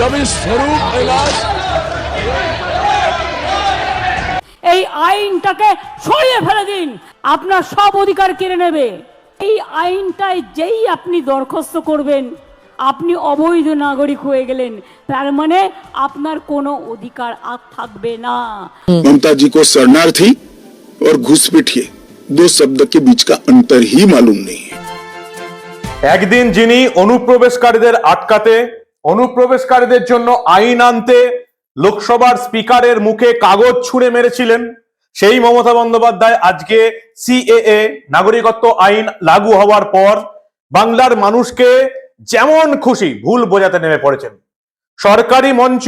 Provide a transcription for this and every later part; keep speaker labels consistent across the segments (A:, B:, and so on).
A: जब इस स्वरूप इलाज
B: এই আইনটাকে সরিয়ে ফেলে দিন আপনার সব অধিকার কেড়ে নেবে এই আইনটায় যেই আপনি দরখাস্ত করবেন আপনি অবৈধ নাগরিক হয়ে গেলেন তার মানে আপনার কোনো অধিকার আর থাকবে না
C: ममता जी को शरणार्थी और घुसपैठिए दो शब्द के बीच का अंतर ही मालूम नहीं है
D: একদিন যিনি অনুপ্রবেশকারীদের আটকাতে অনুপ্রবেশকারীদের জন্য আইন আনতে লোকসভার স্পিকারের মুখে কাগজ ছুঁড়ে মেরেছিলেন। সেই মমতা বন্দ্যোপাধ্যায় আজকে সিএএ, নাগরিকত্ব আইন লাগু হওয়ার পর বাংলার মানুষকে যেমন খুশি ভুল বোঝাতে নেমে পড়েছেন। সরকারি মঞ্চ,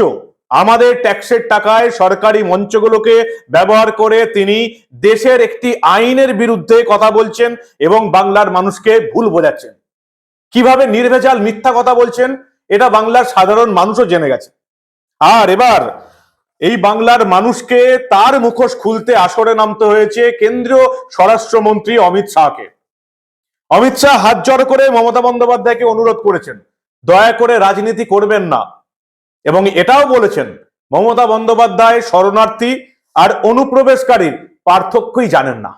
D: আমাদের ট্যাক্সের টাকায় সরকারি মঞ্চগুলোকে ব্যবহার করে তিনি দেশের একটি আইনের বিরুদ্ধে কথা বলছেন এবং বাংলার মানুষকে ভুল বোঝাচ্ছেন। কীভাবে নির্ভেজাল মিথ্যা কথা বলছেন এটা বাংলার সাধারণ মানুষও জেনে গেছে। আর এবার এই বাংলার মানুষকে তার মুখোশ খুলতে আসরে নামতে হয়েছে কেন্দ্রীয় স্বরাষ্ট্রমন্ত্রী অমিত শাহকে। অমিত শাহ হাত জড়ো করে মমতা বন্দ্যোপাধ্যায়কে অনুরোধ করেছেন, দয়া করে রাজনীতি করবেন না। এবং এটাও বলেছেন, মমতা বন্দ্যোপাধ্যায় শরণার্থী আর অনুপ্রবেশকারীর পার্থক্যই জানেন না।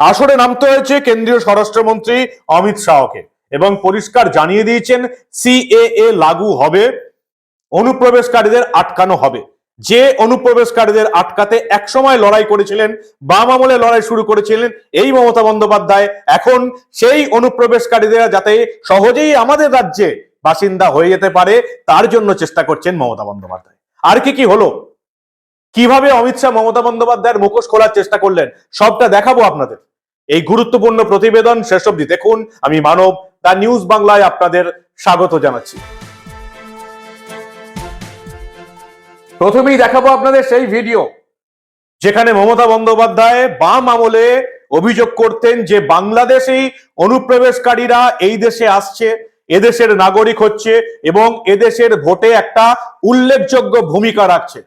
D: আসরে নামতে হয়েছে কেন্দ্রীয় স্বরাষ্ট্রমন্ত্রী অমিত শাহকে। এবং পরিষ্কার জানিয়ে দিয়েছেন, সিএএ লাগু হবে, অনুপ্রবেশকারীদের আটকানো হবে। যে অনুপ্রবেশকারীদের আটকাতে একসময় লড়াই করেছিলেন, বাম আমলে লড়াই শুরু করেছিলেন এই মমতা বন্দ্যোপাধ্যায়, এখন সেই অনুপ্রবেশকারীদের যাতে সহজেই আমাদের রাজ্যে বাসিন্দা হয়ে যেতে পারে, তার জন্য চেষ্টা করছেন মমতা বন্দ্যোপাধ্যায়। আর কি কি হলো? কীভাবে অমিত শাহ, মমতা বন্দ্যোপাধ্যায়ের মুখোশ খোলার চেষ্টা করলেন? সবটা দেখাবো আপনাদের। এই গুরুত্বপূর্ণ প্রতিবেদন শেষ অব্দি দেখুন। আমি মানব দা নিউজ বাংলায় আপনাদের স্বাগত জানাচ্ছি। প্রথমেই দেখাবো আপনাদের সেই ভিডিও, যেখানে মমতা বন্দ্যোপাধ্যায় বাম আমলে অভিযোগ করতেন যে বাংলাদেশেই অনুপ্রবেশকারীরা এই দেশে আসছে, এদেশের নাগরিক হচ্ছে এবং এদেশের ভোটে একটা উল্লেখযোগ্য ভূমিকা রাখছে।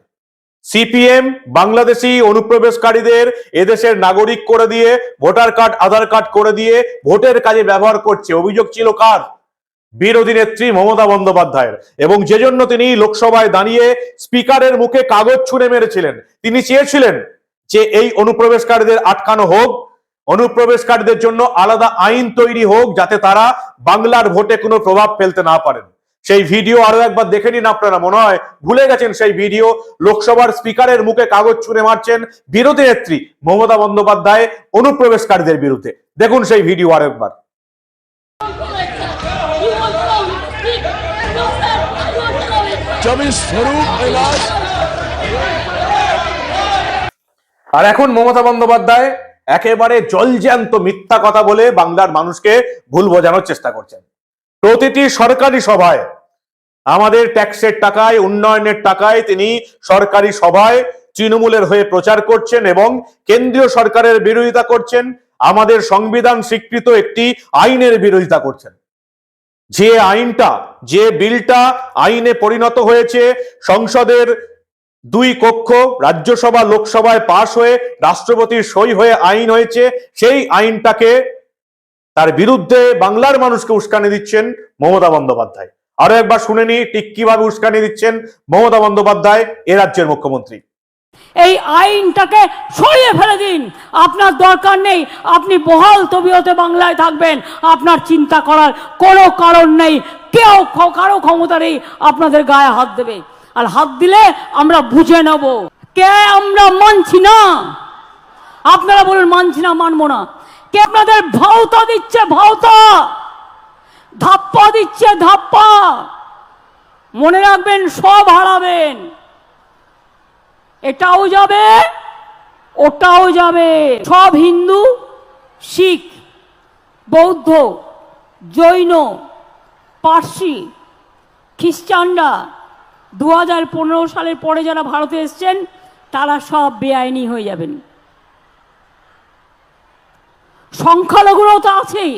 D: সিপিএম বাংলাদেশি অনুপ্রবেশকারীদের এদেশের নাগরিক করে দিয়ে, ভোটার কার্ড, আধার কার্ড করে দিয়ে ভোটের কাজে ব্যবহার করছে। অভিযোগ ছিল কার? বিরোধী নেত্রী মমতা বন্দ্যোপাধ্যায়ের। এবং যে জন্য তিনি লোকসভায় দাঁড়িয়ে স্পিকারের মুখে কাগজ ছুঁড়ে মেরেছিলেন, তিনি চেয়েছিলেন যে এই অনুপ্রবেশকারীদের আটকানো হোক, অনুপ্রবেশকারীদের জন্য আলাদা আইন তৈরি হোক, যাতে তারা বাংলার ভোটে কোনো প্রভাব ফেলতে না পারেন। সেই ভিডিও আরও একবার দেখে নিন আপনারা মনে হয় ভুলে গেছেন সেই ভিডিও। লোকসভার স্পিকারের মুখে কাগজ ছুঁড়ে মারছেন বিরোধী নেত্রী মমতা বন্দ্যোপাধ্যায় অনুপ্রবেশকারীদের বিরুদ্ধে। দেখুন সেই ভিডিও আরও একবার। আর এখন মমতা বন্দ্যোপাধ্যায় একেবারে জলজ্যান্ত মিথ্যা কথা বলে বাংলার মানুষকে ভুল বোঝানোর চেষ্টা করছেন। প্রতিটি সরকারি সভায় আমাদের ট্যাক্সের টাকায়, উন্নয়নের টাকায় তিনি সরকারি সভায় তৃণমূলের হয়ে প্রচার করছেন এবং কেন্দ্রীয় সরকারের বিরোধিতা করছেন, আমাদের সংবিধান স্বীকৃত একটি আইনের বিরোধিতা করছেন। যে আইনটা, যে বিলটা আইনে পরিণত হয়েছে, সংসদের দুই কক্ষ, রাজ্যসভা, লোকসভায় পাশ হয়ে রাষ্ট্রপতির সই হয়ে আইন হয়েছে, সেই আইনটাকে তার বিরুদ্ধে বাংলার মানুষকে উস্কানি দিচ্ছেন মমতা বন্দ্যোপাধ্যায়। আরও একবার শুনে নি ঠিক কীভাবে উস্কানি দিচ্ছেন মমতা বন্দ্যোপাধ্যায়, এ রাজ্যের মুখ্যমন্ত্রী।
B: এই আইনটাকে সরিয়ে ফেলে দিন। আপনার দরকার নেই, আপনি বহাল তবিয়তে বাংলায় থাকবেন। আপনার চিন্তা করার কোনো কারণ নেই। কেউ কারও ক্ষমতা নেই, আপনাদের গায়ে হাত দেবে। আর হাত দিলে আমরা বুঝে নেব। কে আমরা মানছি না? আপনারা বলুন, মানছি না, মানবো না। কে আপনাদের ভাওতা দিচ্ছে, ভাওতা? ধাপ্পা দিচ্ছে, ধাপ্পা মনে রাখবেন, সব হারাবেন। এটাও যাবে, ওটাও যাবে। সব হিন্দু, শিখ, বৌদ্ধ, জৈন, পার্সি, খ্রিস্টানরা দু হাজার পনেরো সালের পরে যারা ভারতে এসছেন, তারা সব বেআইনি হয়ে যাবেন। সংখ্যালঘুরাও তো আছেই।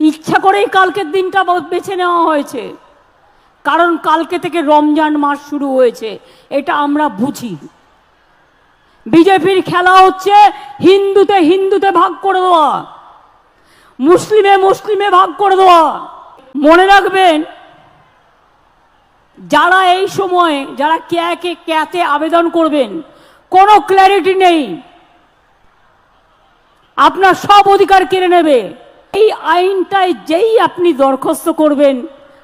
B: ইচ্ছা করেই কালকের দিনটা বেছে নেওয়া হয়েছে। কারণ কালকে থেকে রমজান মাস শুরু হয়েছে, এটা আমরা বুঝি। বিজেপির খেলা হচ্ছে হিন্দুতে হিন্দুতে ভাগ করে দেওয়া, মুসলিমে মুসলিমে ভাগ করে দেওয়া। মনে রাখবেন, যারা এই সময়ে, যারা ক্যাকে ক্যাতে আবেদন করবেন, কোনো ক্ল্যারিটি নেই। আপনার সব অধিকার কেড়ে নেবে। এই আইনটায় যেই আপনি দরখাস্ত করবেন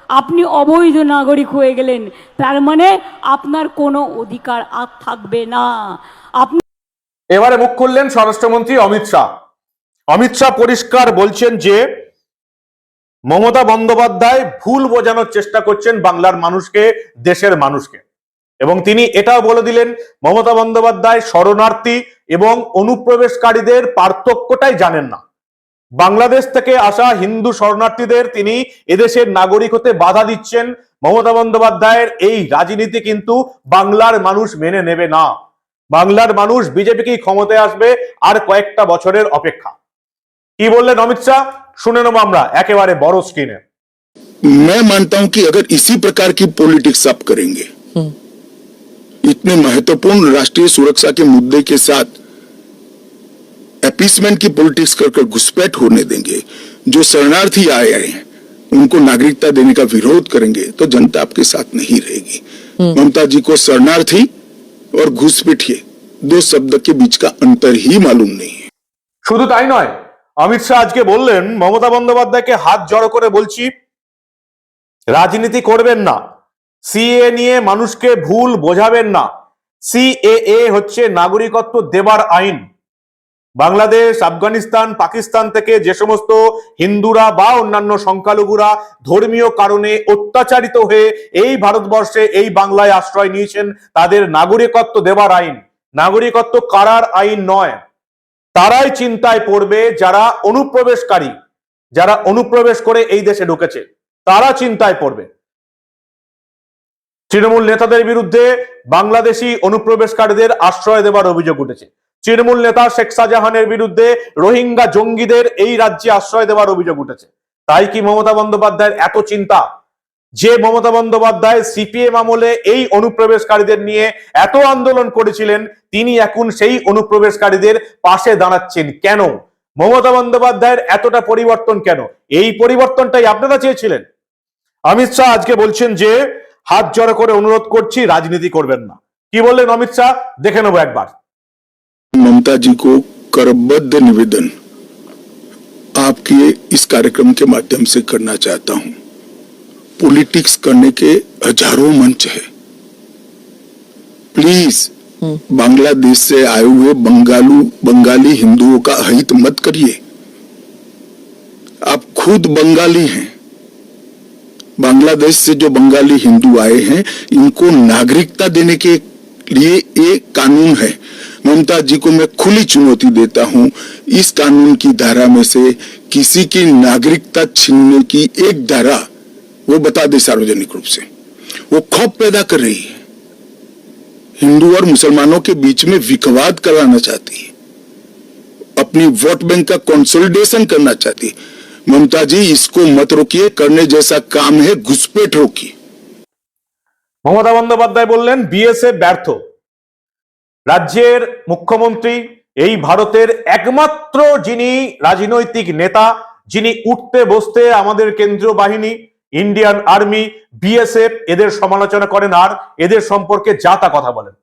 B: আপনি অবৈধ নাগরিক হয়ে গেলেন। তার মানে আপনার কোনো অধিকার আর থাকবে না। আপনি
D: এবারে মুখ খুললেন স্বরাষ্ট্রমন্ত্রী অমিত শাহ। অমিত শাহ পরিষ্কার বলছেন যে, মমতা বন্দ্যোপাধ্যায় ভুল বোঝানোর চেষ্টা করছেন বাংলার মানুষকে, দেশের মানুষকে। এবং তিনি এটাও বলে দিলেন, মমতা বন্দ্যোপাধ্যায় শরণার্থী এবং অনুপ্রবেশকারীদের পার্থক্যটাই জানেন না। বাংলাদেশ থেকে আসা হিন্দু শরণার্থীদের তিনি এদেশের নাগরিক হতে বাধা দিচ্ছেন মমতা বন্দ্যোপাধ্যায়ের এই রাজনীতি কিন্তু বাংলার মানুষ মেনে নেবে না বাংলার মানুষ বিজেপিকেই ক্ষমতায় আসবে আর কয়েকটা বছরের অপেক্ষা কি বললেন অমিত শাহ শুনে নেবো আমরা একেবারে বড় স্ক্রিনে
C: मैं मानता हूं कि अगर इसी प्रकार की पॉलिटिक्स आप करेंगे इतने महत्वपूर्ण राष्ट्रीय सुरक्षा के मुद्दे के साथ एपीसमेंट की पॉलिटिक्स कर कर घुसपैठ होने देंगे जो शरणार्थी आए आए हैं उनको नागरिकता देने का विरोध करेंगे तो जनता आपके साथ नहीं रहेगी ममता जी को शरणार्थी और घुसपैठिए दो शब्द के बीच का अंतर ही मालूम नहीं है
D: শুধু তাই নয় অমিত শাহ আজকে বললেন মমতা বন্দ্যোপাধ্যায়কে হাত জড়ো করে বলছি রাজনীতি করবেন না সিএ নিয়ে মানুষকে ভুল বোঝাবেন না সিএএ হচ্ছে নাগরিকত্ব দেবার আইন বাংলাদেশ, আফগানিস্তান, পাকিস্তান থেকে যে সমস্ত হিন্দুরা বা অন্যান্য সংখ্যালঘুরা ধর্মীয় কারণে অত্যাচারিত হয়ে এই ভারতবর্ষে, এই বাংলায় আশ্রয় নিয়েছেন, তাদের নাগরিকত্ব দেবার আইন। নাগরিকত্ব কারার আইন নয়। তারাই চিন্তায় পড়বে যারা অনুপ্রবেশকারী, যারা অনুপ্রবেশ করে এই দেশে ঢুকেছে। তারা চিন্তায় পড়বে। তৃণমূল নেতাদের বিরুদ্ধে বাংলাদেশি অনুপ্রবেশকারীদের আশ্রয় দেবার অভিযোগ উঠেছে। তৃণমূল নেতা শেখ শাহজাহানের বিরুদ্ধে রোহিঙ্গা জঙ্গিদের এই রাজ্যে আশ্রয় দেওয়ার অভিযোগ উঠেছে। তাই কি মমতা বন্দ্যোপাধ্যায়ের এত চিন্তা? যে মমতা বন্দ্যোপাধ্যায় সিপিএম আমলে এই অনুপ্রবেশকারীদের নিয়ে এত আন্দোলন করেছিলেন, তিনি এখন সেই অনুপ্রবেশকারীদের পাশে দাঁড়াচ্ছেন কেন? মমতা বন্দ্যোপাধ্যায়ের এতটা পরিবর্তন কেন? এই পরিবর্তনটাই আপনারা চেয়েছিলেন। অমিত শাহ আজকে বলছেন যে, হাত জড়ো করে অনুরোধ করছি, রাজনীতি করবেন না। কি বললেন অমিত শাহ? দেখে নেব একবার।
C: ममता जी को करबद्ध निवेदन आपके इस कार्यक्रम के माध्यम से करना चाहता हूँ। पॉलिटिक्स करने के हज़ारों मंच है। प्लीज़ बांग्लादेश से आए हुए बंगालू बंगाली हिंदुओं का हित मत करिए। आप खुद बंगाली हैं। बांग्लादेश से जो बंगाली हिंदू आए हैं इनको नागरिकता देने के लिए एक कानून है। ममता जी को मैं खुली चुनौती देता हूं इस कानून की धारा में से किसी की नागरिकता छीनने की एक धारा वो बता दे सार्वजनिक रूप से वो खौफ पैदा कर रही है हिंदू और मुसलमानों के बीच में विखवाद कराना चाहती है अपनी वोट बैंक का कंसोलिडेशन करना चाहती है ममता जी इसको मत रोकिए करने जैसा काम है घुसपैठ रोकिए
D: মমতা বন্দ্যোপাধ্যায় বললেন বিএসএফ ব্যর্থ রাজ্যের মুখ্যমন্ত্রী এই ভারতের একমাত্র যিনি রাজনৈতিক নেতা, যিনি উঠতে বসতে আমাদের কেন্দ্রীয় বাহিনী, ইন্ডিয়ান আর্মি, বিএসএফ এদের সমালোচনা করেন আর এদের সম্পর্কে যা তা কথা বলেন।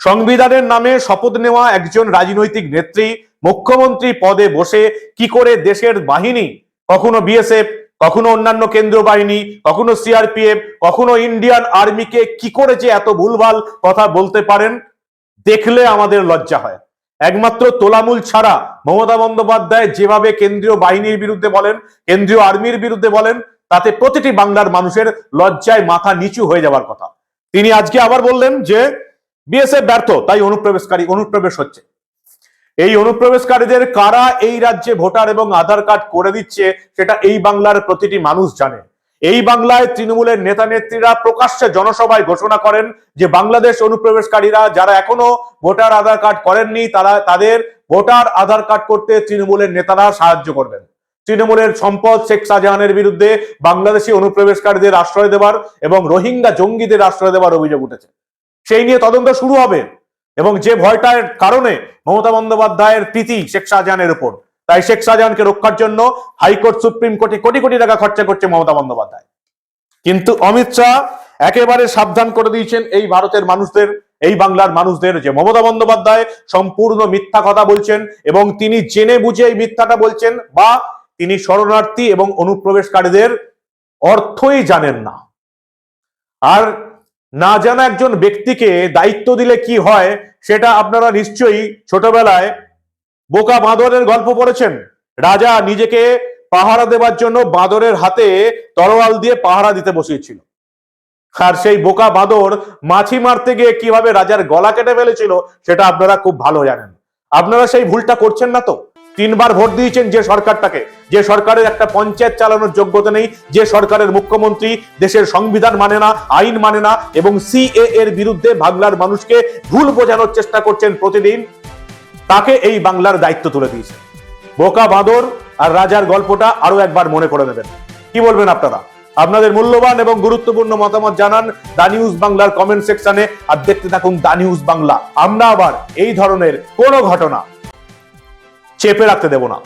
D: সংবিধানের নামে শপথ নেওয়া একজন রাজনৈতিক নেত্রী মুখ্যমন্ত্রী পদে বসে কি করে দেশের বাহিনী, কখনো বিএসএফ, কখনো অন্যান্য কেন্দ্রীয় বাহিনী, কখনো সিআরপিএফ, কখনো ইন্ডিয়ান আর্মিকে কি করে যে এত ভুলভাল কথা বলতে পারেন দেখলে আমাদের লজ্জা হয়। একমাত্র তোলামূল ছাড়া মমতা বন্দ্যোপাধ্যায় যেভাবে কেন্দ্রীয় বাহিনীর বিরুদ্ধে বলেন, কেন্দ্রীয় আর্মির বিরুদ্ধে বলেন, তাতে প্রতিটি বাংলার মানুষের লজ্জায় মাথা নিচু হয়ে যাওয়ার কথা। তিনি আজকে আবার বললেন যে, বিএসএফ ব্যর্থ, তাই অনুপ্রবেশকারী, অনুপ্রবেশ হচ্ছে। এই অনুপ্রবেশকারীদের কারা এই রাজ্যে ভোটার এবং আধার কার্ড করে দিচ্ছে, সেটা এই বাংলার প্রতিটি মানুষ জানে। এই বাংলায় তৃণমূলের নেতা নেত্রীরা প্রকাশ্যে জনসভায় ঘোষণা করেন যে বাংলাদেশ অনুপ্রবেশকারীরা যারা এখনও ভোটার আধার কার্ড করেননি, তারা তাদের ভোটার আধার কার্ড করতে তৃণমূলের নেতারা সাহায্য করবেন। তৃণমূলের সম্পদ শেখ শাহজাহানের বিরুদ্ধে বাংলাদেশি অনুপ্রবেশকারীদের আশ্রয় দেবার এবং রোহিঙ্গা জঙ্গিদের আশ্রয় দেবার অভিযোগ উঠেছে। সেই নিয়ে তদন্ত শুরু হবে এবং যে ভয়টার কারণে মমতা বন্দ্যোপাধ্যায়ের প্রীতি শেখ শাহজাহানের উপর। তাই শেখ শাহজাহানকে রক্ষার জন্য হাইকোর্ট সুপ্রিম কোর্টে কোটি কোটি টাকা খরচা করছে মমতা বন্দ্যোপাধ্যায়। কিন্তু অমিত শাহ একেবারে সাবধান করে দিয়েছেন এই ভারতের মানুষদের, এই বাংলার মানুষদের যে মমতা বন্দ্যোপাধ্যায় সম্পূর্ণ মিথ্যা কথা বলছেন এবং তিনি জেনে বুঝে এই মিথ্যাটা বলছেন বা তিনি শরণার্থী এবং অনুপ্রবেশকারীদের অর্থই জানেন না। আর না জানা একজন ব্যক্তিকে দায়িত্ব দিলে কি হয় সেটা আপনারা নিশ্চয়ই ছোটবেলায় বোকা বাঁদরের গল্প পড়েছেন। রাজা নিজেকে পাহারা দেবার জন্য বাঁদরের হাতে তরোয়াল দিয়ে পাহারা দিতে বসিয়েছিল। আর সেই বোকা বাঁদর মাছি মারতে গিয়ে কীভাবে রাজার গলা কেটে ফেলেছিল, সেটা আপনারা খুব ভালো জানেন। আপনারা সেই ভুলটা করছেন না তো? তিনবার ভোট দিয়েছেন যে সরকারটাকে। যে সরকারের একটা পঞ্চায়েত চালানোর যোগ্যতা নেই, যে সরকারের মুখ্যমন্ত্রী দেশের সংবিধান মানে না, আইন মানে না, এবং সিএ এর বিরুদ্ধে বাংলার মানুষকে ভুল বোঝানোর চেষ্টা করছেন প্রতিদিন। তাকে এই বাংলার দায়িত্ব তুলে দিয়েছে। বোকা বাঁদর আর রাজার গল্পটা আরও একবার মনে করে নেবেন। কি বলবেন আপনারা? আপনাদের মূল্যবান এবং গুরুত্বপূর্ণ মতামত জানান দা নিউজ বাংলার কমেন্ট সেকশনে আর দেখতে থাকুন দা নিউজ বাংলা। আমরা আবার এই ধরনের কোনো ঘটনা চেপে রাখতে দেব না।